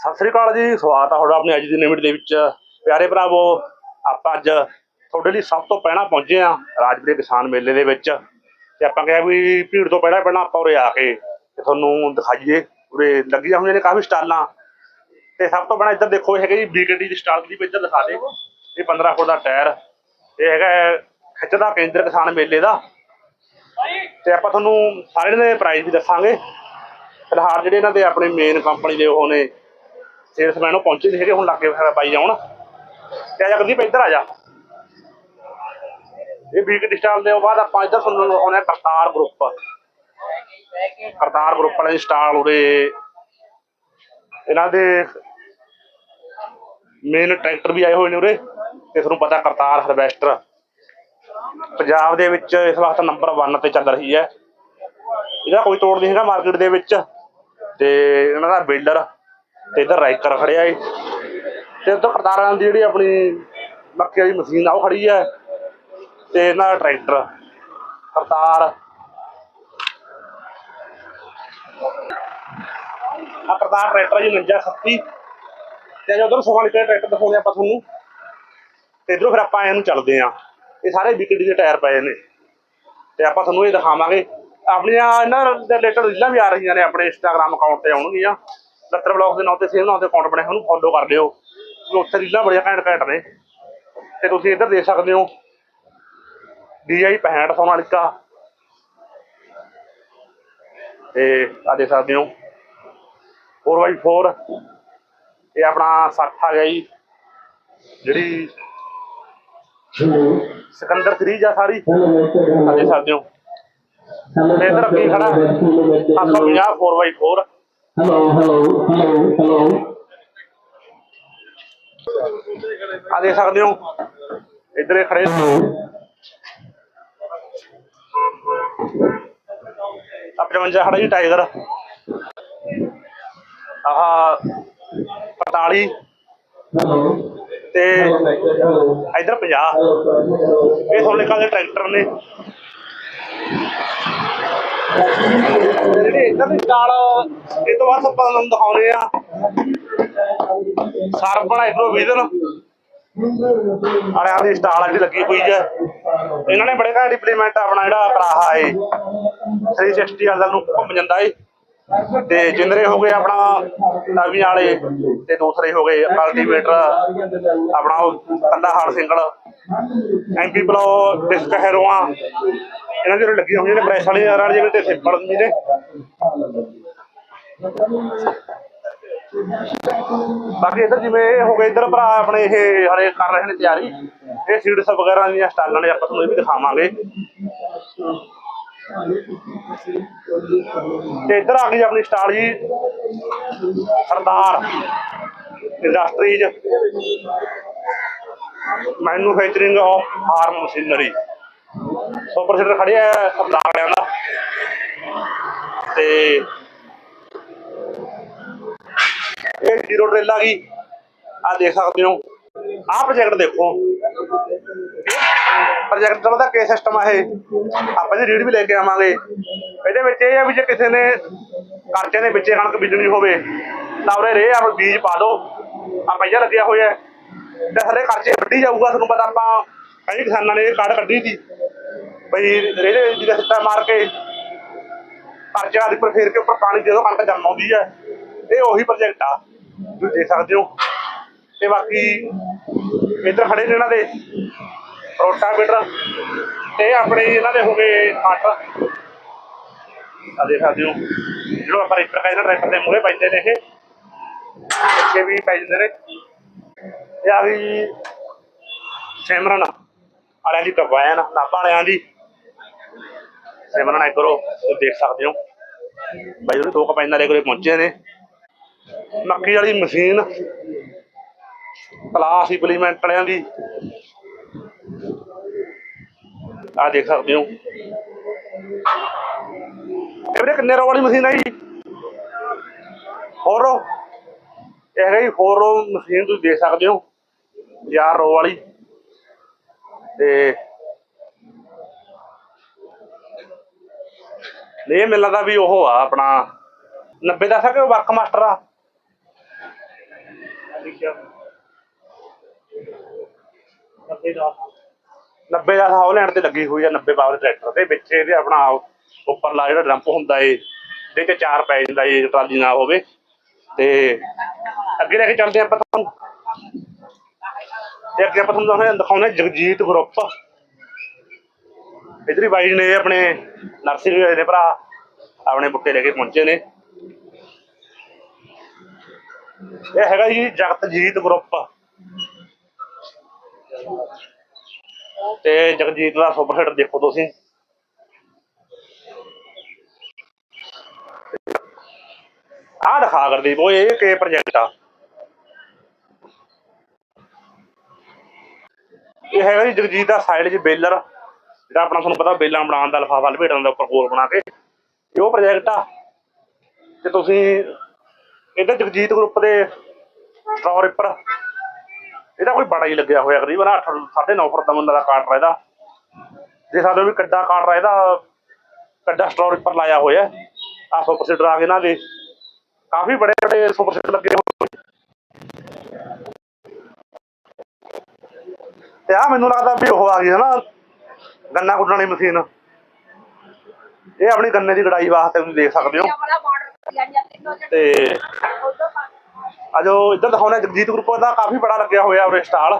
ਸਤਿ ਸ੍ਰੀ ਅਕਾਲ ਜੀ, ਸਵਾਗਤ ਆ ਤੁਹਾਡਾ ਆਪਣੀ ਅੱਜ ਦੀ ਨਿਮਟ ਦੇ ਵਿੱਚ। ਪਿਆਰੇ ਭਰਾਵੋ, ਆਪਾਂ ਅੱਜ ਤੁਹਾਡੇ ਲਈ ਸਭ ਤੋਂ ਪਹਿਲਾਂ ਪਹੁੰਚੇ ਆ ਰਾਜਪੁਰੇ ਕਿਸਾਨ ਮੇਲੇ ਦੇ ਵਿੱਚ। ਤੇ ਆਪਾਂ ਕਿਹਾ ਵੀ ਭੀੜ ਤੋਂ ਪਹਿਲਾਂ ਪਹਿਲਾਂ ਆਪਾਂ ਉਰੇ ਆ ਕੇ ਤੇ ਤੁਹਾਨੂੰ ਦਿਖਾਈਏ। ਉਰੇ ਲੱਗੀਆਂ ਹੋਈਆਂ ਨੇ ਕਾਫੀ ਸਟਾਲਾਂ। ਤੇ ਸਭ ਤੋਂ ਪਹਿਲਾਂ ਇੱਧਰ ਦੇਖੋ, ਇਹ ਹੈਗਾ ਜੀ ਬੀਕੇਡੀ ਦੀ ਸਟਾਲ ਦੀ ਇੱਧਰ ਦਿਖਾ ਦੇ ਇਹ 15 ਫੁੱਟ ਦਾ ਟਾਇਰ। ਇਹ ਹੈਗਾ ਖਿੱਚਦਾ ਕੇਂਦਰ ਕਿਸਾਨ ਮੇਲੇ ਦਾ। ਤੇ ਆਪਾਂ ਤੁਹਾਨੂੰ ਸਾਰੇ ਦੇ ਪ੍ਰਾਈਸ ਵੀ ਦੱਸਾਂਗੇ। ਫਿਲਹਾਲ ਜਿਹੜੇ ਇਹਨਾਂ ਦੇ ਆਪਣੇ ਮੇਨ ਕੰਪਨੀ ਦੇ ਉਹ ਨੇ ਸੇਲਸਮੈਨ ਉਹ ਪਹੁੰਚੇ ਨਹੀਂ ਹੈਗੇ ਹੁਣ ਲੱਗੇ ਫਿਰ ਪਾਈ ਜਾਣ ਤੇ ਆ ਜਾ ਗੁਰਦੀਪ, ਇੱਧਰ ਆ ਜਾ ਇਹ ਵੀਕ ਡਿਸਟਾਲ ਦੇ ਬਾਅਦ ਆਪਾਂ ਇੱਧਰ ਤੁਹਾਨੂੰ ਆਉਣੇ ਕਰਤਾਰ ਗਰੁੱਪ ਕਰਤਾਰ ਗਰੁੱਪ ਵਾਲੇ ਸਟਾਲ ਉਰੇ। ਇਹਨਾਂ ਦੇ ਮੇਨ ਟਰੈਕਟਰ ਵੀ ਆਏ ਹੋਏ ਨੇ ਉਰੇ, ਤੇ ਤੁਹਾਨੂੰ ਪਤਾ ਕਰਤਾਰ ਹਾਰਵੈਸਟਰ ਪੰਜਾਬ ਦੇ ਵਿੱਚ ਇਸ ਵਕਤ ਨੰਬਰ 1 ਤੇ ਚੱਲ ਰਹੀ ਹੈ। ਇਹਦਾ ਕੋਈ ਤੋੜ ਨਹੀਂ ਹੈਗਾ ਮਾਰਕੀਟ ਦੇ ਵਿੱਚ। ਤੇ ਇਹਨਾਂ ਦਾ ਬਿਲਡਰ ਤੇ ਇਧਰ ਰਾਈਕਰ ਖੜਿਆ ਏ। ਤੇ ਉਧਰ ਕਰਤਾਰਾਂ ਦੀ ਜਿਹੜੀ ਆਪਣੀ ਮੱਕੀ ਵਾਲੀ ਮਸ਼ੀਨ ਆ, ਉਹ ਖੜੀ ਹੈ ਤੇ ਇਹਨਾਂ ਦਾ ਟਰੈਕਟਰ, ਕਰਤਾਰ। ਆ ਕਰਤਾਰ ਟਰੈਕਟਰ ਜੀ 4930 ਤੇ ਜੋ ਉਧਰ ਸੋਹਣਾ ਲਿਖਿਆ ਟਰੈਕਟਰ ਦਿਖਾਉਂਦੇ ਆਪਾਂ ਤੁਹਾਨੂੰ। ਤੇ ਇਧਰੋਂ ਫਿਰ ਆਪਾਂ ਇਹਨੂੰ ਚੱਲਦੇ ਆ। ਇਹ ਸਾਰੇ ਵਿਕਟ ਦੇ ਟਾਇਰ ਪਏ ਨੇ। ਤੇ ਆਪਾਂ ਤੁਹਾਨੂੰ ਇਹ ਦਿਖਾਵਾਂਗੇ। ਆਪਣੀਆਂ ਇਹਨਾਂ ਦੇ ਰਿਲੇਟਡ ਰੀਲਾਂ ਵੀ ਆ ਰਹੀਆਂ ਨੇ ਆਪਣੇ ਇੰਸਟਾਗ੍ਰam ਅਕਾਊਂਟ ਤੇ ਆਉਣਗੀਆਂ। ਲੱਤਰ ਬਲੌਗ ਦੇ ਨਾਂ ਤੇ ਸੇਮ ਨਾਂ ਤੇ ਅਕਾਊਂਟ ਬਣਿਆ ਉਹਨੂੰ ਫੋਲੋ ਕਰ ਲਿਓ। ਕਿ ਉੱਥੇ ਰੀਲਾਂ ਬੜੀਆਂ ਘੈਂਟ ਘੈਂਟ ਨੇ। ਤੇ ਤੁਸੀਂ ਇੱਧਰ ਦੇਖ ਸਕਦੇ ਹੋ। DI 65 ਸੋਨਾਲਿਕਾ ਤੇ ਆ ਦੇਖ ਸਕਦੇ ਹੋ। 4x4 ਇਹ ਆਪਣਾ 60 ਆ ਗਿਆ ਜੀ। ਜਿਹੜੀ ਸਿਕੰਦਰ ਸੀਰੀਜ਼ ਆ ਸਾਰੀ। ਆ ਦੇਖ ਸਕਦੇ ਹੋ। ਤੇ ਇੱਧਰ ਅੱਗੇ ਖੜਾ। 750 4x4 Hello, hello, hello, hello. ਆ ਦੇਖ ਸਕਦੇ ਹੋ ਇੱਧਰ ਖੜੇ ਆ 55 ਖੜਾ ਜੀ ਟਾਈਗਰ ਆਹ 45 Hello. ਤੇ. ਇੱਧਰ 50 Hello. ਇਹ ਸੋਨੇ ਕਾਲੇ ਟਰੈਕਟਰ ਨੇ ਜਿਹੜੇ ਇੱਧਰ ਦੀ ਸਟਾਲ ਇਹ ਤੋਂ ਬਾਅਦ ਆਪਾਂ ਤੁਹਾਨੂੰ ਦਿਖਾਉਣੇ ਆ ਸਰਪਣਾ ਇਧਰੋਂ ਵਿਜ਼ਨ ਵਾਲਿਆਂ ਦੀ ਸਟਾਲ ਅੱਜ ਲੱਗੀ ਹੋਈ ਹੈ ਇਹਨਾਂ ਨੇ ਬੜੇ ਘੈਂਟ ਇੰਪਲੀਮੈਂਟ ਆਪਣਾ ਜਿਹੜਾ ਕਰਾਹਾ ਏ 360 ਵਾਲਾ ਨੂੰ ਘੁੰਮ ਜਾਂਦਾ ਏ ਤੇ ਜਿੰਦਰੇ ਹੋ ਗਏ ਆਪਣਾ ਨਵੀਂ ਵਾਲੇ ਤੇ ਦੂਸਰੇ ਹੋ ਗਏ ਕਲਟੀਵੇਟਰ ਆਪਣਾ ਉਹ ਕੱਲਾ ਹਾਰ ਸਿੰਗਲ ਐਮਪੀ ਬਲੋ ਡਿਸਕ ਹੈਰੋਆਂ ਇਹਨਾਂ ਦੇ ਉਰੇ ਲੱਗੀਆਂ ਹੋਈਆਂ ਨੇ ਪ੍ਰੈਸ ਵਾਲੇ ਯਾਰ ਵਾਲੇ ਜਿਹੜੇ ਤੇ ਸਿੰਪਲ ਹੁੰਦੇ ਨੇ। ਬਾਕੀ ਇੱਧਰ ਜਿਵੇਂ ਇਹ ਹੋ ਗਏ ਇੱਧਰ ਭਰਾ ਆਪਣੇ ਇਹ ਹਰੇ ਕਰ ਰਹੇ ਨੇ ਤਿਆਰੀ। ਇਹ ਸੀਡਸ ਵਗੈਰਾ ਦੀਆਂ ਸਟਾਲਾਂ ਨੇ, ਆਪਾਂ ਤੁਹਾਨੂੰ ਇਹ ਵੀ ਦਿਖਾਵਾਂਗੇ। ਤੇ ਇੱਧਰ ਆ ਗਈ ਆਪਣੀ ਸਟਾਲ ਜੀ, Sardar industries manufacturing of farm machinery super seeder ਖੜੇ ਆ ਵਾਲਿਆਂ ਦਾ ਤੇ ਇਹ ਜ਼ੀਰੋ ਡਰਿਲ ਆ ਗਈ। ਆ ਦੇਖ ਸਕਦੇ ਹੋ। ਆਹ ਪ੍ਰੋਜੈਕਟ ਦੇਖੋ। ਪ੍ਰੋਜੈਕਟ ਦਾ ਕੀ ਸਿਸਟਮ ਆ ਇਹ? ਆਪਾਂ ਜੀ ਰੀਡ ਵੀ ਲੈ ਕੇ ਆਵਾਂਗੇ। ਇਹਦੇ ਵਿੱਚ ਇਹ ਆ ਵੀ ਜੇ ਕਿਸੇ ਨੇ ਕਰਚੇ ਦੇ ਵਿੱਚੇ ਕਣਕ ਬੀਜਣੀ ਹੋਵੇ, ਤਾਂ ਉਰੇ ਰੇ ਆ, ਬੀਜ ਪਾ ਦੋ। ਆ ਪਈਆ ਲੱਗਿਆ ਹੋਇਆ ਤੇ ਹਲੇ ਕਰਚੇ ਵੱਢੀ ਜਾਊਗਾ, ਤੁਹਾਨੂੰ ਪਤਾ ਆਪਾਂ ਕਹਿੰਦੇ ਕਿਸਾਨਾਂ ਨੇ ਇਹ ਕਾਰਡ ਕੱਢੀ ਸੀ। ਬਈ ਰੇੜੇ ਜਿਹਦਾ ਸਿੱਟਾ ਮਾਰ ਕੇ ਕਰਚਾ ਦੇ ਉੱਪਰ ਫੇਰ ਕੇ ਉੱਪਰ ਪਾਣੀ ਜਦੋਂ ਕਣਕ ਜੰਮ ਆਉਂਦੀ ਹੈ। ਇਹ ਉਹੀ ਪ੍ਰੋਜੈਕਟ ਆ। ਤੁਸੀਂ ਦੇਖ ਸਕਦੇ ਹੋ। ਤੇ ਬਾਕੀ ਇੱਧਰ ਖੜੇ ਨੇ ਇਹਨਾਂ ਦੇ। ਰੋਟਾਵੇਟਰ। ਤੇ ਆਪਣੇ ਇਹਨਾਂ ਦੇ ਹੋ ਗਏ ਅੱਠ ਆ ਦੇਖ ਸਕਦੇ ਹੋ। ਜਿਹੜਾ ਆਪਾਂ ਇੱਧਰ ਕਹਿੰਦੇ ਟਰੈਕਟਰ ਦੇ ਮੂਹਰੇ ਪੈਂਦੇ ਨੇ ਇਹ। ਪਿੱਛੇ ਵੀ ਪੈ ਜਾਂਦੇ ਨੇ। ਇਹ ਆ ਗਈ ਸਿਮਰਨ ਵਾਲਿਆਂ ਦੀ ਕਬਾਇਨ ਨਾਭਾ ਵਾਲਿਆਂ ਦੀ। ਸਿਮਰਨ ਐਗਰੋ ਉਹ ਦੇਖ ਸਕਦੇ ਹੋ। ਬਾਈ ਉਹਦੇ ਦੋ ਕਬਾਇਨਾਂ ਲੈ ਕੇ ਪਹੁੰਚੇ ਨੇ। ਮੱਕੀ ਵਾਲੀ ਮਸ਼ੀਨ, ਕਲਾਸ ਇੰਪਲੀਮੈਂਟ ਵਾਲਿਆਂ ਦੀ। ਆ ਦੇਖ ਸਕਦੇ ਹੋ। ਇਹ ਵੀਰੇ ਕਿੰਨੇ ਰੋ ਵਾਲੀ ਮਸ਼ੀਨ ਹੈ ਜੀ? ਫੋਰੋ ਇਹ ਹੈਗਾ ਜੀ ਫੋਰੋ ਮਸ਼ੀਨ, ਤੁਸੀਂ ਦੇਖ ਸਕਦੇ ਹੋ। ਯਾਰ ਰੋ ਵਾਲੀ। ਤੇ ਇਹ ਮੈਨੂੰ ਲੱਗਦਾ ਵੀ ਉਹ ਆ ਆਪਣਾ 90 ਦਾ ਸਕੇ ਵਰਕ ਮਾਸਟਰ ਆ? 90 ਦਾ ਹੌਲੈਂਡ ਤੇ ਲੱਗੀ ਹੋਈ ਆ 90 ਪਾਵਰ ਟਰੈਕਟਰ ਤੇ ਵਿੱਚ ਇਹਦੇ ਆਪਣਾ ਉੱਪਰਲਾ ਜਿਹੜਾ ਡੰਪ ਹੁੰਦਾ ਏ, ਇਹਦੇ ਤੇ ਚਾਰ ਪੈ ਜਾਂਦਾ ਏ, ਟਰਾਲੀ ਨਾ ਹੋਵੇ। ਤੇ ਅੱਗੇ ਲੈ ਕੇ ਚੱਲਦੇ ਆਪਾਂ ਤੁਹਾਨੂੰ। ਤੇ ਅੱਗੇ ਆਪਾਂ ਤੁਹਾਨੂੰ ਦਿਖਾਉਣੇ- ਦਿਖਾਉਣੇ ਜਗਜੀਤ ਗਰੁੱਪ ਇਧਰ ਹੀ ਬਾਈ ਨੇ ਆਪਣੇ ਨਰਸਰੀ ਵਾਲੇ ਨੇ ਭਰਾ ਆਪਣੇ ਬੁੱਟੇ ਲੈ ਕੇ ਪਹੁੰਚੇ ਨੇ। ਇਹ ਹੈਗਾ ਜੀ ਜਗਤਜੀਤ ਗਰੁੱਪ। ਤੇ ਜਗਜੀਤ ਦਾ ਸੁਪਰ ਹਿੱਟ ਦੇਖੋ ਤੁਸੀਂ। ਆਹ ਦਿਖਾ ਕਰਦੀ ਉਹ ਇਹ ਕੇ ਪ੍ਰੋਜੈਕਟ ਆ? ਇਹ ਹੈਗਾ ਜੀ ਜਗਜੀਤ ਦਾ ਸਾਈਡ 'ਚ ਬੇਲਰ। ਜਿਹੜਾ ਆਪਣਾ ਤੁਹਾਨੂੰ ਪਤਾ ਬੇਲਾਂ ਬਣਾਉਣ ਦਾ, ਲਫਾਫਾ ਲਪੇਟਣ ਦਾ ਉੱਪਰ ਗੋਲ ਬਣਾ ਕੇ, ਇਹ ਉਹ ਪ੍ਰੋਜੈਕਟ ਆ। ਤੇ ਤੁਸੀਂ ਇਹਦੇ ਜਗਜੀਤ ਗਰੁੱਪ ਦੇ ਸਟੋਰ ਉੱਪਰ ਇਹਦਾ ਕੋਈ ਬੜਾ ਹੀ ਲੱਗਿਆ ਹੋਇਆ ਕਰੀਬਨ 8 9.5 ਫੁੱਟ ਦਾ ਮੁੰਡਾ ਦਾ ਕਾਟਰ ਇਹਦਾ ਜੇ ਸਾਡੇ ਵੀ ਕੱਡਾ ਕਾਟਰ ਇਹਦਾ ਕੱਡਾ ਸਟੋਰ ਉੱਪਰ ਲਾਇਆ ਹੋਇਆ ਆ ਸੁਪਰ ਸੀਡਰ ਆ ਗਏ ਨਾ ਦੇ। ਕਾਫੀ ਬੜੇ ਬੜੇ ਸੁਪਰ ਸੀਡਰ ਲੱਗੇ ਹੋਏ। ਤੇ ਆ ਮੈਨੂੰ ਲੱਗਦਾ ਵੀ ਉਹ ਆ ਗਈ ਹੈ ਨਾ ਗੰਨਾ ਕੁੱਟਣ ਵਾਲੀ ਮਸ਼ੀਨ। ਇਹ ਆਪਣੀ ਗੰਨੇ ਦੀ ਕਢਾਈ ਵਾਸਤੇ ਤੁਸੀਂ ਦੇਖ ਸਕਦੇ ਹੋ। ਤੇ ਅਜੋ ਇੱਧਰ ਦਿਖਾਉਣਾ ਜਗਜੀਤ ਗਰੁੱਪ ਦਾ ਕਾਫੀ ਬੜਾ ਲੱਗਿਆ ਹੋਇਆ ਉਰੇ ਸਟਾਲ।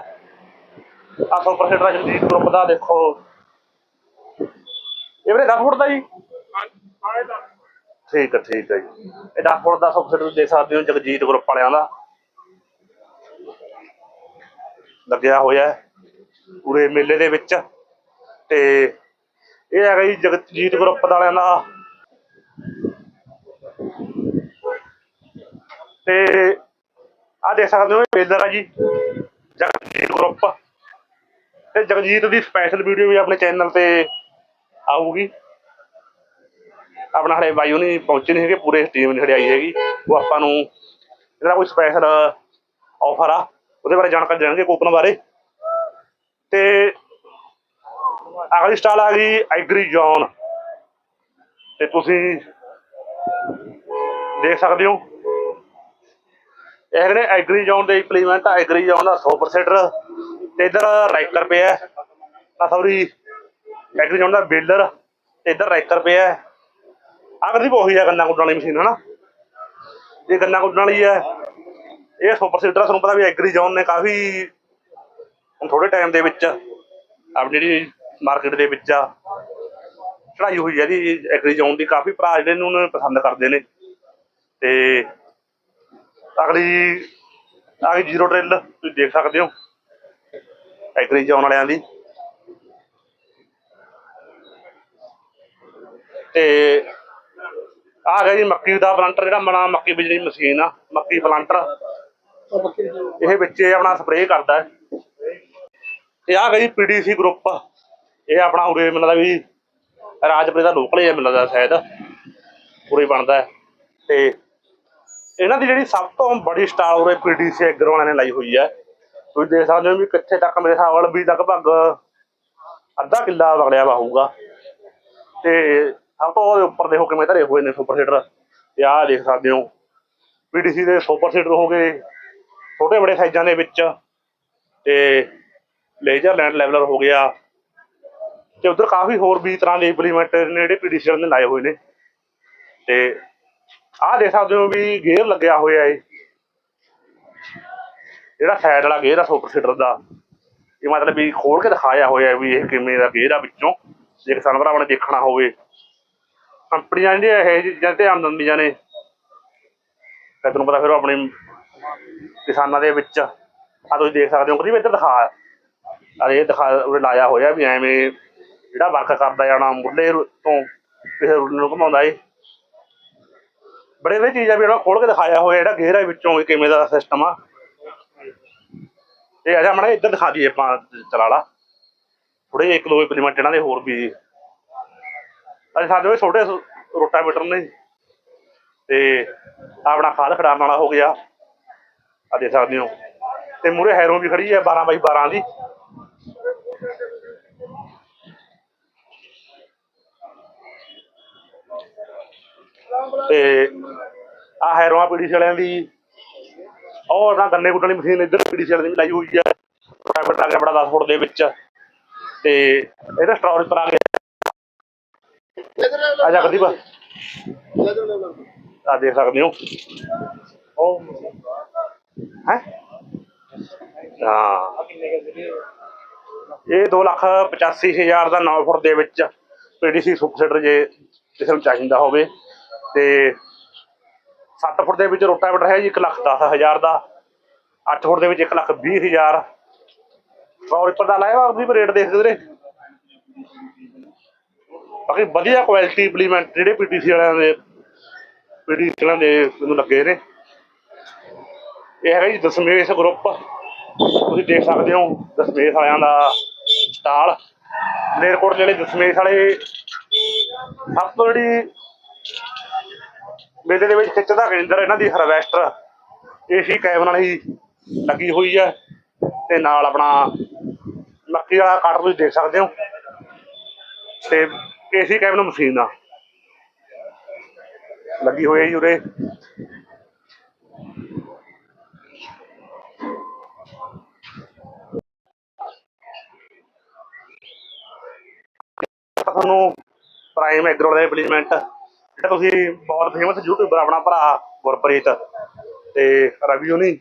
ਆ ਸੁਪਰ ਸੀਡਰ ਜਗਜੀਤ ਗਰੁੱਪ ਦਾ, ਦੇਖੋ। ਇਹ ਵੀਰੇ 10 ਫੁੱਟ ਦਾ ਜੀ? ਠੀਕ ਹੈ ਠੀਕ ਹੈ ਜੀ। ਇਹ 10 ਫੁੱਟ ਦਾ ਸੁਪਰ ਤੁਸੀਂ ਦੇਖ ਸਕਦੇ ਹੋ ਜਗਜੀਤ ਗਰੁੱਪ ਵਾਲਿਆਂ ਦਾ। ਲੱਗਿਆ ਹੋਇਆ ਪੂਰੇ ਮੇਲੇ ਦੇ ਵਿੱਚ ਤੇ ਇਹ ਹੈਗਾ ਜੀ ਜਗਤਜੀਤ ਗਰੁੱਪ ਵਾਲਿਆਂ ਦਾ। ਤੇ ਆ ਦੇਖ ਸਕਦੇ ਹੋ ਇਹ ਆ ਜੀ ਜਗਜੀਤ ਗਰੁੱਪ। ਤੇ ਜਗਜੀਤ ਦੀ ਸਪੈਸ਼ਲ ਵੀਡੀਓ ਵੀ ਆਪਣੇ ਚੈਨਲ ਤੇ ਆਊਗੀ। ਆਪਣਾ ਹਲੇ ਬਾਈ ਉਹਨੇ ਪਹੁੰਚੇ ਨਹੀਂ ਹੈਗੇ, ਪੂਰੇ ਟੀਮ ਨਹੀਂ ਹਲੇ ਆਈ ਹੈਗੀ। ਉਹ ਆਪਾਂ ਨੂੰ ਇਹਦਾ ਕੋਈ ਸਪੈਸ਼ਲ ਆਫਰ ਆ, ਉਹਦੇ ਬਾਰੇ ਜਾਣਕਾਰੀ ਦੇਣਗੇ ਕੂਪਨ ਬਾਰੇ। ਤੇ ਅਗਲੀ ਸਟਾਲ ਆ ਗਈ ਐਗਰੀ ਜ਼ੋਨ। ਤੇ ਤੁਸੀਂ ਦੇਖ ਸਕਦੇ ਹੋ। ਇਹ ਨੇ ਐਗਰੀ ਜ਼ੋਨ ਦੇ ਇੰਪਲੀਮੈਂਟ ਐਗਰੀ ਜ਼ੋਨ ਦਾ 100% ਤੇ ਇਧਰ ਰਾਈਕਰ ਪਿਆ ਆ ਸੌਰੀ ਐਗਰੀ ਜ਼ੋਨ ਦਾ ਬੇਲਰ ਤੇ ਇਧਰ ਰਾਈਕਰ ਪਿਆ ਆਖਰੀ ਉਹੀ ਆ ਗੰਨਾ ਕੁੱਟਣ ਵਾਲੀ ਮਸ਼ੀਨ, ਹਨਾ? ਇਹ ਗੰਨਾ ਕੁੱਟਣ ਵਾਲੀ ਹੈ। ਇਹ ਸੁਪਰ ਸੀਡਰ ਤੁਹਾਨੂੰ ਪਤਾ ਵੀ ਐਗਰੀ ਜ਼ੋਨ ਨੇ ਕਾਫੀ ਹੁਣ ਥੋੜੇ ਟਾਈਮ ਦੇ ਵਿੱਚ ਆਪਣੀ ਜਿਹੜੀ ਮਾਰਕੀਟ ਦੇ ਵਿੱਚ ਆ। ਚੜਾਈ ਹੋਈ ਹੈ ਜੀ ਐਗਰੀ ਜ਼ੋਨ ਦੀ। ਕਾਫੀ ਭਰਾ ਜਿਹੜੇ ਨੂੰ, ਉਹਨੂੰ ਪਸੰਦ ਕਰਦੇ ਨੇ। ਤੇ ਅਗਲੀ, ਆ ਗਈ ਜ਼ੀਰੋ ਡਰਿਲ ਤੁਸੀਂ ਦੇਖ ਸਕਦੇ ਹੋ। ਐਗਰੀ ਜ਼ੋਨ ਵਾਲਿਆਂ ਦੀ। ਤੇ ਆ ਗਿਆ ਜੀ ਮੱਕੀ ਦਾ ਪਲਾਂਟਰ ਜਿਹੜਾ ਬਣਾ ਮੱਕੀ ਬਿਜਲੀ ਮਸ਼ੀਨ ਆ, ਮੱਕੀ ਪਲਾਂਟਰ ਇਹ ਵਿੱਚ ਆਪਣਾ ਸਪਰੇਅ ਕਰਦਾ ਹੈ। ਤੇ ਆ ਗਈ ਪੀਡੀਸੀ ਗਰੁੱਪ ਇਹ ਆਪਣਾ ਉਰੇ ਮੈਨੂੰ ਵੀ ਰਾਜਪੁਰੇ ਦਾ ਲੋਕਲ ਹੀ ਹੈ, ਮੈਨੂੰ ਸ਼ਾਇਦ। ਉਰੇ ਬਣਦਾ ਹੈ। ਤੇ ਇਹਨਾਂ ਦੀ ਜਿਹੜੀ ਸਭ ਤੋਂ ਬੜੀ ਸਟਾਲ ਉਰੇ ਪੀਡੀਸੀ ਐਗਰ ਵਾਲਿਆਂ ਨੇ ਲਾਈ ਹੋਈ ਹੈ। ਤੁਸੀਂ ਦੇਖ ਸਕਦੇ ਹੋ ਵੀ ਕਿੱਥੇ ਤੱਕ ਮੇਰੇ ਹਿਸਾਬ ਨਾਲ ਵੀ ਲਗਭਗ ਅੱਧਾ ਕਿੱਲਾ ਵਗਲਿਆ ਵਾ ਹੋਊਗਾ। ਤੇ ਸਭ ਤੋਂ ਉਹਦੇ ਉੱਪਰ ਦੇਖੋ ਕਿਵੇਂ ਧਰੇ ਹੋਏ ਨੇ ਸੁਪਰ ਸੀਟਰ ਤੇ ਆਹ ਦੇਖ ਸਕਦੇ ਹੋ ਪੀਡੀਸੀ ਦੇ ਸੁਪਰ ਸੀਟਰ ਹੋ ਗਏ ਛੋਟੇ ਬੜੇ ਸਾਈਜ਼ਾਂ ਦੇ ਵਿੱਚ। ਤੇ ਲੇਜ਼ਰ ਲੈਂਡ ਲੈਵਲਰ ਹੋ ਗਿਆ। ਤੇ ਉਧਰ ਕਾਫੀ ਹੋਰ ਵੀ ਤਰ੍ਹਾਂ ਦੇ ਇੰਪਲੀਮੈਂਟ ਨੇ ਜਿਹੜੇ ਪੀਡੀਸੀ ਨੇ ਲਾਏ ਹੋਏ ਨੇ। ਤੇ ਆਹ ਦੇਖ ਸਕਦੇ ਹੋ ਵੀ ਗੇਅਰ ਲੱਗਿਆ ਹੋਇਆ ਏ। ਜਿਹੜਾ ਸਾਈਡ ਵਾਲਾ ਗੇਅਰ ਆ ਸੁਪਰ ਸੀਡਰ ਦਾ। ਇਹ ਮਤਲਬ ਵੀ ਖੋਲ ਕੇ ਦਿਖਾਇਆ ਹੋਇਆ ਵੀ ਇਹ ਕਿਵੇਂ ਦਾ ਗੇਅਰ ਆ ਵਿੱਚੋਂ। ਜੇ ਕਿਸਾਨ ਭਰਾਵਾਂ ਨੇ ਦੇਖਣਾ ਹੋਵੇ। ਕੰਪਨੀਆਂ ਜਿਹੜੀਆਂ ਇਹ ਚੀਜ਼ਾਂ ਤੇ ਧਿਆਨ ਦਿੰਦੀਆਂ ਨੇ। ਤੇ ਤੁਹਾਨੂੰ ਪਤਾ ਫਿਰ ਆਪਣੇ ਕਿਸਾਨਾਂ ਦੇ ਵਿੱਚ ਆ। ਤੁਸੀਂ ਦੇਖ ਸਕਦੇ ਹੋ ਕਦੀ ਵੀ ਇੱਧਰ ਦਿਖਾ। ਆ ਇਹ ਦਿਖਾ ਉਰੇ ਲਾਇਆ ਹੋਇਆ ਵੀ ਐਵੇਂ ਜਿਹੜਾ ਵਰਕ ਕਰਦਾ ਜਾਣਾ ਮੁੱਢਲੇ ਤੋਂ ਕਿਸੇ ਰੂਲ ਨੂੰ ਘਮਾਉਂਦਾ ਏ ਬੜੇ ਵਧੀਆ ਚੀਜ਼ ਆ ਵੀ ਜਿਹੜਾ ਖੋਲ ਕੇ ਦਿਖਾਇਆ ਹੋਇਆ, ਜਿਹੜਾ ਗੇਅਰ ਹੈ ਵਿੱਚੋਂ ਵੀ ਕਿਵੇਂ ਦਾ ਸਿਸਟਮ ਆ। ਇਹ ਆ ਜਾ ਇੱਧਰ ਦਿਖਾ ਦਈਏ ਆਪਾਂ ਚਲਾ ਲਾ ਥੋੜੇ ਜਿਹੇ ਇੱਕ ਦੋ ਇੰਪਲੀਮੈਂਟ ਇਹਨਾਂ ਦੇ ਹੋਰ ਵੀ। ਅੱਜ ਸਾਡੇ ਕੋਲ ਛੋਟੇ ਰੋਟਾਵੇਟਰ ਨੇ। ਤੇ ਆਪਣਾ ਖਾਦ ਖੜਾਉਣ ਵਾਲਾ ਹੋ ਗਿਆ। ਆ ਦੇਖ ਸਕਦੇ ਹੋ। ਤੇ ਮੂਰੇ ਹੈਰੋ ਵੀ ਖੜੀ ਹੈ 12 ਬਾਈ 12 ਦੀ। ਤੇ ਆ ਹੈਰੋਆਂ ਪੀੜੀ ਵਾਲਿਆਂ ਦੀ, ਉਹ ਆਪਣਾ ਗੰਨੇ ਕੁੱਟਣ ਵਾਲੀ ਮਸ਼ੀਨ ਇੱਧਰ ਪੀਡੀਸੀ ਵਾਲੇ ਦੀ ਲਾਈ ਹੋਈ ਹੈ ਪ੍ਰਾਈਵੇਟ ਆ ਗਿਆ ਬੜਾ 10 ਫੁੱਟ ਦੇ ਵਿੱਚ। ਤੇ ਇਹਦਾ ਸਟੋਰੇਜ ਪਰ ਆ ਗਿਆ ਆ ਜਾ ਕਦੀਪ ਆ ਦੇਖ ਸਕਦੇ ਹੋ। ਉਹ ਹੈ? ਹਾਂ। ਇਹ 2 ਲੱਖ 85 ਹਜ਼ਾਰ ਦਾ 9 ਫੁੱਟ ਦੇ ਵਿੱਚ ਪੀਡੀਸੀ ਸੁਪਰ ਜੇ ਕਿਸੇ ਨੂੰ ਚਾਹੀਦਾ ਹੋਵੇ। ਤੇ 7 ਫੁੱਟ ਦੇ ਵਿੱਚ ਰੋਟਾਵੇਟਰ ਹੈ ਜੀ 1 ਲੱਖ 10 ਹਜ਼ਾਰ ਦਾ 8 ਫੁੱਟ ਦੇ ਵਿੱਚ 1 ਲੱਖ 20 ਹਜ਼ਾਰ। ਔਰ ਉੱਪਰ ਦਾ ਲਾਇਆ ਉਹਦੀ ਰੇਟ ਦੇਖ ਵੀਰੇ ਬਾਕੀ ਵਧੀਆ ਕੁਆਲਿਟੀ ਇੰਪਲੀਮੈਂਟ ਜਿਹੜੇ ਪੀਟੀਸੀ ਵਾਲਿਆਂ ਦੇ ਪੀਟੀਸੀ ਵਾਲਿਆਂ ਦੇ ਮੈਨੂੰ ਲੱਗੇ ਨੇ। ਇਹ ਹੈਗਾ ਜੀ ਦਸਮੇਸ਼ ਗਰੁੱਪ ਤੁਸੀਂ ਦੇਖ ਸਕਦੇ ਹੋ ਦਸਮੇਸ਼ ਵਾਲਿਆਂ ਦਾ ਸਟਾਲ। ਨੇਰਕੋਟ ਜਿਹੜੇ ਦਸਮੇਸ਼ ਵਾਲੇ, ਸਭ ਤੋਂ ਜਿਹੜੀ ਮੇਲੇ ਦੇ ਵਿੱਚ ਖਿੱਚਦਾ ਕੇਂਦਰ ਇਹਨਾਂ ਦੀ ਹਾਰਵੈਸਟਰ ਏਸੀ ਕੈਬ ਨਾਲ ਹੀ ਲੱਗੀ ਹੋਈ ਹੈ ਤੇ ਨਾਲ ਆਪਣਾ ਮੱਕੀ ਵਾਲਾ ਕੱਟ ਤੁਸੀਂ ਦੇਖ ਸਕਦੇ ਹੋ ਤੇ ਏਸੀ ਕੈਬ ਨਾਲ ਮਸ਼ੀਨ ਆ। ਲੱਗੀ ਹੋਈ ਹੈ ਜੀ ਉਰੇ। ਤੁਹਾਨੂੰ ਪ੍ਰਾਈਮ ਐਗਰੋ ਦਾ ਇੰਪਲੀਮੈਂਟ ਜਿਹੜਾ ਤੁਸੀਂ ਬਹੁਤ ਫੇਮਸ ਯੂਟਿਊਬਰ ਆਪਣਾ ਭਰਾ ਗੁਰਪ੍ਰੀਤ ਤੇ ਰਵੀ ਹੋਣੀ।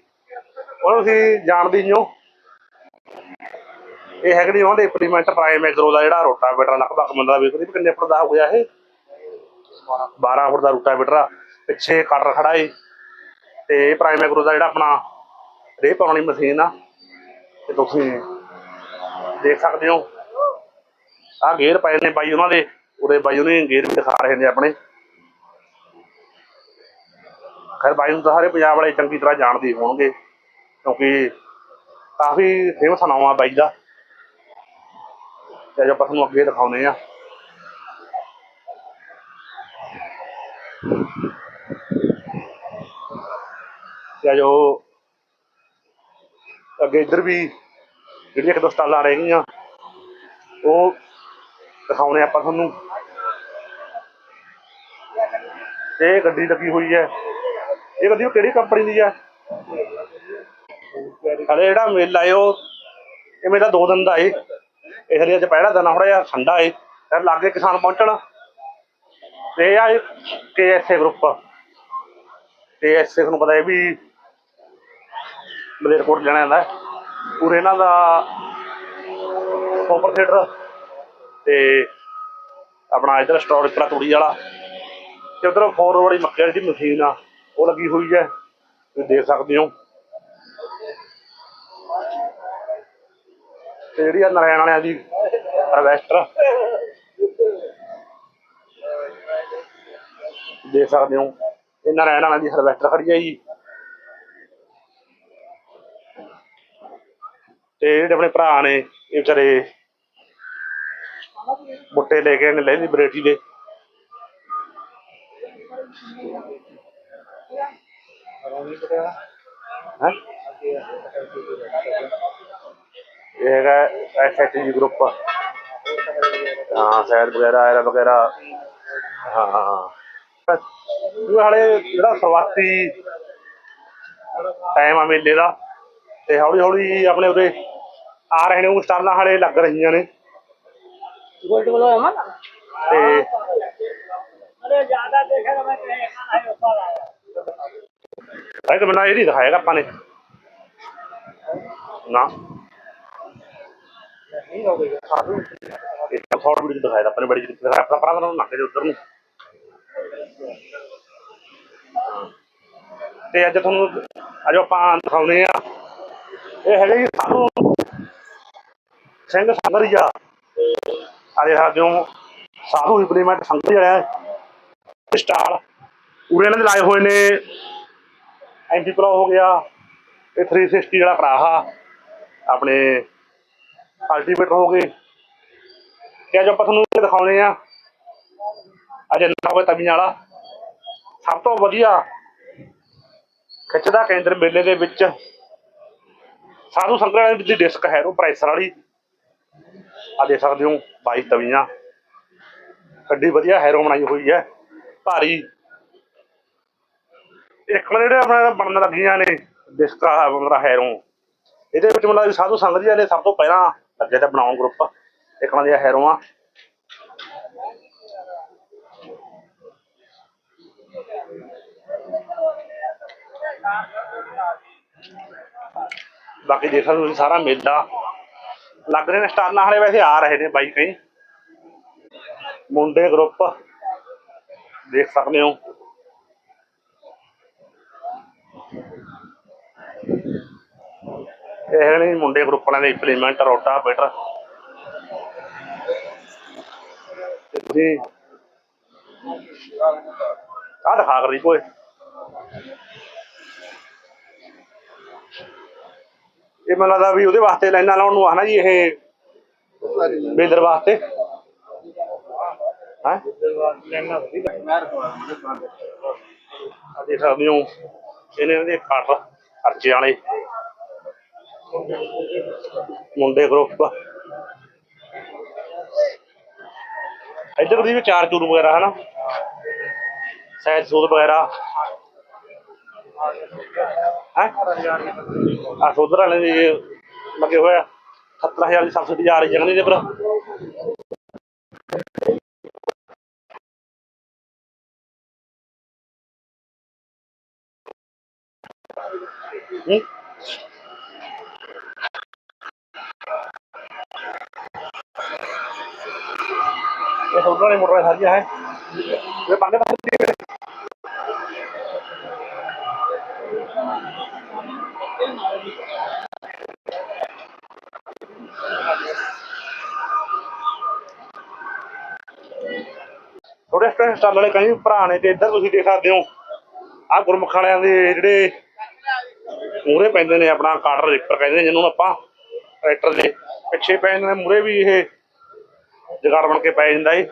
ਉਹਨੂੰ ਤੁਸੀਂ ਜਾਣਦੇ ਹੀ ਹੋ। ਇਹ ਹੈਗੇ ਨੇ ਉਹਦੇ ਇੰਪਲੀਮੈਂਟ ਪ੍ਰਾਈਮ ਐਗਰੋ ਦਾ ਜਿਹੜਾ ਰੋਟਾ ਰੋਟਾਵੇਟਰ ਲਗਭਗ ਬੰਦਾ ਵੇਖਦੇ ਵੀ ਕਿੰਨੇ ਫੁੱਟ ਦਾ ਹੋ ਗਿਆ ਇਹ। 12 ਫੁੱਟ ਦਾ ਰੋਟਾਵੇਟਰ ਆ, ਪਿੱਛੇ ਕਟਰ ਖੜਾ ਏ। ਤੇ ਪ੍ਰਾਈਮ ਐਗਰੋ ਦਾ ਜਿਹੜਾ ਆਪਣਾ ਰੇਹ ਪਾਉਣ ਵਾਲੀ ਮਸ਼ੀਨ ਆ। ਤੇ ਤੁਸੀਂ ਦੇਖ ਸਕਦੇ ਹੋ। ਆ ਗੇਅਰ ਪਏ ਨੇ ਬਾਈ ਉਹਨਾਂ ਦੇ, ਉਹਦੇ ਬਾਈ ਉਹਨੇ ਗੇਅਰ ਵੀ ਦਿਖਾ ਰਹੇ ਨੇ ਆਪਣੇ। ਖੈਰ ਬਾਈ ਨੂੰ ਤਾਂ ਸਾਰੇ ਪੰਜਾਬ ਵਾਲੇ ਚੰਗੀ ਤਰ੍ਹਾਂ ਜਾਣਦੇ ਹੋਣਗੇ, ਕਿਉਂਕਿ ਕਾਫੀ ਫੇਮਸ ਨਾਮ ਆ ਬਾਈ ਦਾ। ਤੇ ਜੋ ਆਪਾਂ ਤੁਹਾਨੂੰ ਅੱਗੇ ਦਿਖਾਉਨੇ ਆ ਤੇ ਜੋ ਅੱਗੇ ਇੱਧਰ ਵੀ ਜਿਹੜੀਆਂ ਇੱਕ ਦੋ ਸਟਾਲਾਂ ਰਹਿ ਗਈਆਂ, ਉਹ ਦਿਖਾਉਣੇ ਆਪਾਂ ਤੁਹਾਨੂੰ। ਇਹ ਗੱਡੀ ਲੱਗੀ ਹੋਈ ਹੈ ਇਹ ਗੱਡੀ ਕਿਹੜੀ ਕੰਪਨੀ ਦੀ ਹੈ ਹਲੇ ਜਿਹੜਾ ਮੇਲਾ ਏ ਉਹ ਇਹ ਮੇਲਾ ਦੋ ਦਿਨ ਦਾ ਏ। ਇਸ ਲਈ ਅੱਜ ਪਹਿਲਾ ਦਿਨ ਥੋੜਾ ਜਿਹਾ ਠੰਡਾ ਏ। ਫਿਰ ਲਾਗੇ ਕਿਸਾਨ ਪਹੁੰਚਣ। ਤੇ ਇਹ ਆ ਕੇਐਸਏ ਗਰੁੱਪ ਕੇਐਸਏ ਤੁਹਾਨੂੰ ਪਤਾ ਹੈ ਵੀ ਮਲੇਰਕੋਟ ਜਾਣਾ ਜਾਂਦਾ। ਪੂਰੇ ਇਹਨਾਂ ਦਾ ਸੁਪਰ ਥੀਏਟਰ ਤੇ ਆਪਣਾ ਇਧਰ ਸਟੋਰ ਵਾਲਾ ਤੂੜੀ ਵਾਲਾ। ਤੇ ਉਧਰ ਫੋਰ ਵਾਲੀ ਮੱਕੇ ਦੀ ਮਸ਼ੀਨ ਆ ਉਹ ਲੱਗੀ ਹੋਈ ਹੈ ਤੁਸੀਂ ਦੇਖ ਸਕਦੇ ਹੋ। ਤੇ ਜਿਹੜੀ ਆ ਨਰਾਇਣ ਵਾਲਿਆਂ ਦੀ ਹਾਰਵੈਸਟਰ ਦੇਖ ਸਕਦੇ ਹੋ। ਇਹ ਨਰਾਇਣ ਵਾਲਿਆਂ ਦੀ ਹਾਰਵੈਸਟਰ ਖੜੀ ਹੈ ਜੀ। ਤੇ ਜਿਹੜੇ ਆਪਣੇ ਭਰਾ ਨੇ, ਇਹ ਵਿਚਾਰੇ ਬੁੱਟੇ ਲੈ ਕੇ ਆਏ ਨੇ ਲੈਂਦੀ ਬਰੇਟੀ ਦੇ। ਇਹ ਹੈਗਾ ਐਸਐਚਜੀ ਗਰੁੱਪ ਹਾਂ ਸੈਲ ਵਗੈਰਾ ਆਇਰਾ ਵਗੈਰਾ। ਹਾਂ ਇਹ ਹਾਲੇ ਜਿਹੜਾ ਸਵਾਤੀ ਟਾਈਮ ਆ ਮੇਲੇ ਦਾ, ਤੇ ਹੌਲੀ ਹੌਲੀ ਆਪਣੇ ਉਰੇ ਆ ਰਹੇ ਨੇ, ਉਹ ਸਟਾਲਾਂ ਹਾਲੇ ਲੱਗ ਰਹੀਆਂ ਨੇ। ਗੋਲਡ ਬਲੋ ਹੈ ਤੇ ਅਰੇ ਜ਼ਿਆਦਾ ਦੇਖਿਆ ਮੈਂ ਕਹੇ ਆਇਆ ਇੱਕ ਬੰਦਾ ਇਹ ਨਹੀਂ ਦਿਖਾਏਗਾ ਆਪਾਂ ਨੇ ਨਾ ਨਹੀਂ ਹੋਵੇਗਾ ਸਾਡੂ ਇਹ ਤਾਂ ਫੋਰਮ ਵਿੱਚ ਦਿਖਾਇਆ ਆਪਣੇ ਬੜੀ ਜਿਹੀ ਦਿਖਾਇਆ ਆਪਣਾ ਤੇ ਅੱਜ ਤੁਹਾਨੂੰ ਅੱਜ ਆਪਾਂ ਦਿਖਾਉਨੇ ਆ ਇਹ ਹੈਗੇ ਜੀ ਸਾਧੂ ਸਿੰਘ ਸੰਗਰੀਆ ਆਲੇ ਸਾਧੂ ਸਾਧੂ ਇੰਪਲੀਮੈਂਟ ਸੰਗਰੀਆ ਸਟਾਲ ਉਰੇ ਇਹਨਾਂ ਦੇ ਲਾਏ ਹੋਏ ਨੇ ਐਂਟੀ ਪ੍ਰੋ ਹੋ ਗਿਆ, ਇਹ 360 ਜਿਹੜਾ ਭਰਾ ਆ ਆਪਣੇ ਅਲਟੀਮੇਟਰ ਹੋ ਗਏ। ਤੇ ਅੱਜ ਆਪਾਂ ਤੁਹਾਨੂੰ ਇਹ ਦਿਖਾਉਣੇ ਆ ਅੱਜ ਨਾ ਹੋਵੇ ਤਵੀਆਂ ਵਾਲਾ। ਸਭ ਤੋਂ ਵਧੀਆ ਖਿੱਚਦਾ ਕੇਂਦਰ ਮੇਲੇ ਦੇ ਵਿੱਚ ਸਾਧੂ ਸੰਗਰਾਂ ਵਾਲੀ ਦੀ ਡਿਸਕ ਹੈ, ਉਹ ਪ੍ਰੈਸਰ ਵਾਲੀ। ਆ ਦੇਖ ਸਕਦੇ ਹੋ 22 ਤਵੀਆਂ। ਗੱਡੀ ਵਧੀਆ ਹੈਰੋ ਬਣਾਈ ਹੋਈ ਹੈ, ਭਾਰੀ ਇੱਕ ਵਾਰ ਜਿਹੜੇ ਆਪਣੇ ਬਣਨ ਲੱਗੀਆਂ ਨੇ ਡਿਸਕਾ ਮੇਰਾ ਹੈਰੋਂ। ਇਹਦੇ ਵਿੱਚ ਮਤਲਬ ਵੀ ਸਾਧੂ ਸੰਗਤ ਜੀ ਨੇ ਸਭ ਤੋਂ ਪਹਿਲਾਂ ਲੱਗੇ ਤੇ ਬਣਾਉਣ ਗਰੁੱਪ ਇੱਕ ਉਹਨਾਂ ਹੈਰੋਂ ਆ ਬਾਕੀ ਦੇਖ ਸਕਦੇ ਹੋ ਤੁਸੀਂ ਸਾਰਾ ਮੇਲਾ। ਲੱਗ ਰਹੇ ਨੇ ਸਟਾਲਾਂ ਵਾਲੇ ਵੈਸੇ ਆ ਰਹੇ ਨੇ ਬਾਈ ਕਈ। ਮੁੰਡੇ ਗਰੁੱਪ ਦੇਖ ਸਕਦੇ ਹੋ। ਇਹ ਨੇ ਮੁੰਡੇ ਗਰੁੱਪ ਵਾਲਿਆਂ ਦੇ ਇੰਪਲੀਮੈਂਟ ਰੋਟਾ ਬੈਟਰ ਤੁਸੀਂ ਆਹ ਦਿਖਾ ਕਰੀ ਕੋਈ। ਇਹ ਮੈਨੂੰ ਲੱਗਦਾ ਵੀ ਉਹਦੇ ਵਾਸਤੇ ਲਾਈਨਾਂ ਲਾਉਣ ਨੂੰ ਆ ਜੀ ਇਹ। ਬੇਦਰ ਵਾਸਤੇ। ਹੈ? ਆ ਦੇਖ ਸਕਦੇ ਹੋ, ਇਹਨੇ ਦੇ ਕੱਟ ਖਰਚੇ ਵਾਲੇ। ਮੁੰਡੇ ਗਰੁੱਪ ਇੱਧਰ ਦੀ ਵੀ ਚਾਰ ਚੂਰ ਵਗੈਰਾ, ਹਨਾ? ਸੈਦ ਸੂਦ ਵਗੈਰਾ। ਹੈ? ਆ ਸੋਦਰ ਵਾਲੇ ਦੇ ਲੱਗੇ ਹੋਇਆ 17000 ਦੀ ਸਬਸਿਡੀ ਆ ਰਹੀ ਜਗਨੀ ਦੇ ਪਰ ਹੂੰ? ਇਹ ਸੋਦਰ ਵਾਲੇ ਮੋਟਰਾਂ ਸਾਰੀਆਂ ਹੈ ਇਹ ਬੰਦੇ ਪਾਸੇ ਥੋੜੇ ਸਟੈਂਡ ਸਟਾਲ ਵਾਲੇ ਕਈ ਭਰਾ ਨੇ ਤੇ ਇੱਧਰ ਤੁਸੀਂ ਦੇਖ ਸਕਦੇ ਹੋ। ਆਹ ਗੁਰਮੁਖ ਵਾਲਿਆਂ ਦੇ ਜਿਹੜੇ ਮੂਰੇ ਪੈਂਦੇ ਨੇ ਆਪਣਾ ਕਾਟਰ ਰਿਪਰ ਕਹਿੰਦੇ ਨੇ ਜਿਹਨੂੰ ਆਪਾਂ ਟਰੈਕਟਰ ਦੇ ਪਿੱਛੇ ਪੈ ਜਾਂਦੇ ਨੇ। ਮੂਰੇ ਵੀ ਇਹ ਜਗਾੜ ਬਣ ਕੇ ਪੈ ਜਾਂਦਾ ਏ।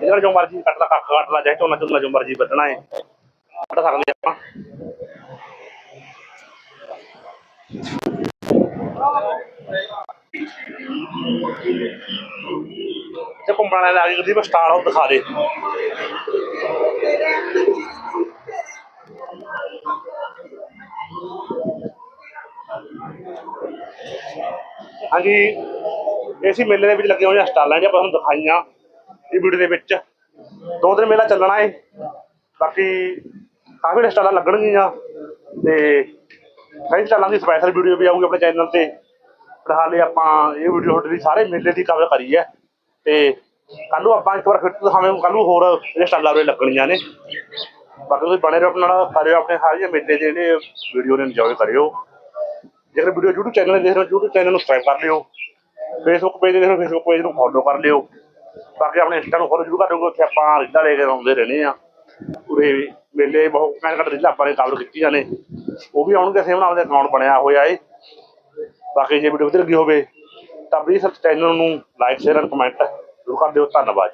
ਜਿਹੜਾ ਜੋ ਮਰਜ਼ੀ ਕੱਟ ਲਾ ਕੱਖ ਕੱਟ ਲਾ, ਚਾਹੇ ਝੋਨਾ ਝੋਨਾ ਜੋ ਮਰਜ਼ੀ ਵੱਢਣਾ ਏ। ਕੱਢ ਸਕਦੇ ਆਪਾਂ। ਤੇ ਘੁੰਮਣ ਵਾਲੇ ਆ ਗਏ ਕਦੀ ਸਟਾਰ ਉਹ ਦਿਖਾ ਦੇ। ਹਾਂਜੀ। ਇਸੇ ਮੇਲੇ ਦੇ ਵਿੱਚ ਲੱਗੇ ਹੋਏ ਸਟਾਲਾਂ ਜਿਹਾ ਆਪਾਂ ਤੁਹਾਨੂੰ ਦਿਖਾਈਆਂ ਇਹ ਵੀਡੀਓ ਦੇ ਵਿੱਚ। ਦੋ ਦਿਨ ਮੇਲਾ ਚੱਲਣਾ ਏ। ਬਾਕੀ ਕਾਫੀ ਸਟਾਲਾਂ ਲੱਗਣਗੀਆਂ। ਤੇ ਕਈ ਸਟਾਲਾਂ ਦੀ ਸਪੈਸ਼ਲ ਵੀਡੀਓ ਵੀ ਆਊਗੀ ਆਪਣੇ ਚੈਨਲ ਤੇ। ਫਿਲਹਾਲ ਇਹ ਆਪਾਂ ਇਹ ਵੀਡੀਓ ਤੁਹਾਡੇ ਲਈ ਸਾਰੇ ਮੇਲੇ ਦੀ ਕਵਰ ਕਰੀ ਹੈ। ਤੇ ਕੱਲ ਨੂੰ ਆਪਾਂ ਇੱਕ ਵਾਰ ਫਿਰ ਦਿਖਾਵੇਂ ਕੱਲ ਨੂੰ ਹੋਰ ਜਿਹੜੇ ਸਟਾਲਾਂ ਉਰੇ ਲੱਗਣੀਆਂ ਨੇ। ਬਾਕੀ ਤੁਸੀਂ ਬਣੇ ਰਹੋ ਆਪਣੇ ਨਾਲ, ਕਰਿਓ ਆਪਣੇ ਸਾਰੇ ਮੇਲੇ ਦੇ ਜਿਹੜੇ ਵੀਡੀਓ ਨੇ ਇੰਜੋਏ ਕਰਿਓ। ਜੇਕਰ ਵੀਡੀਓ YouTube ਚੈਨਲ ਤੇ ਦੇਖ ਰਹੇ ਹੋ, YouTube ਚੈਨਲ ਨੂੰ ਸਬਸਕ੍ਰਾਈਬ ਕਰ ਲਿਓ। Facebook ਪੇਜ ਤੇ ਦੇਖ ਰਹੇ ਹੋ, Facebook ਪੇਜ ਨੂੰ ਫੋਲੋ ਕਰ ਲਿਓ। ਬਾਕੀ ਆਪਣੇ ਇੰਸਟਾ ਨੂੰ ਫੋਲੋ ਜ਼ਰੂਰ ਕਰ ਲਿਓ ਉੱਥੇ ਆਪਾਂ ਰੀਲਾਂ ਲੈ ਕੇ ਆਉਂਦੇ ਰਹਿੰਦੇ ਆ ਉਰੇ ਮੇਲੇ ਬਹੁਤ ਘੱਟ ਘੱਟ ਰੀਲਾਂ ਆਪਾਂ ਨੇ ਕਵਰ ਕੀਤੀਆਂ ਨੇ। ਉਹ ਵੀ ਆਉਣਗੇ ਸੇਮ ਨਾਲ ਦੇ ਅਕਾਊਂਟ ਬਣਿਆ ਹੋਇਆ ਏ। ਬਾਕੀ ਜੇ ਵੀਡੀਓ ਵਧੀਆ ਲੱਗੀ ਹੋਵੇ, ਤਾਂ ਪਲੀਜ਼ ਚੈਨਲ ਨੂੰ ਲਾਈਕ ਸ਼ੇਅਰ ਐਂਡ ਕਮੈਂਟ ਜ਼ਰੂਰ ਕਰ ਦਿਓ। ਧੰਨਵਾਦ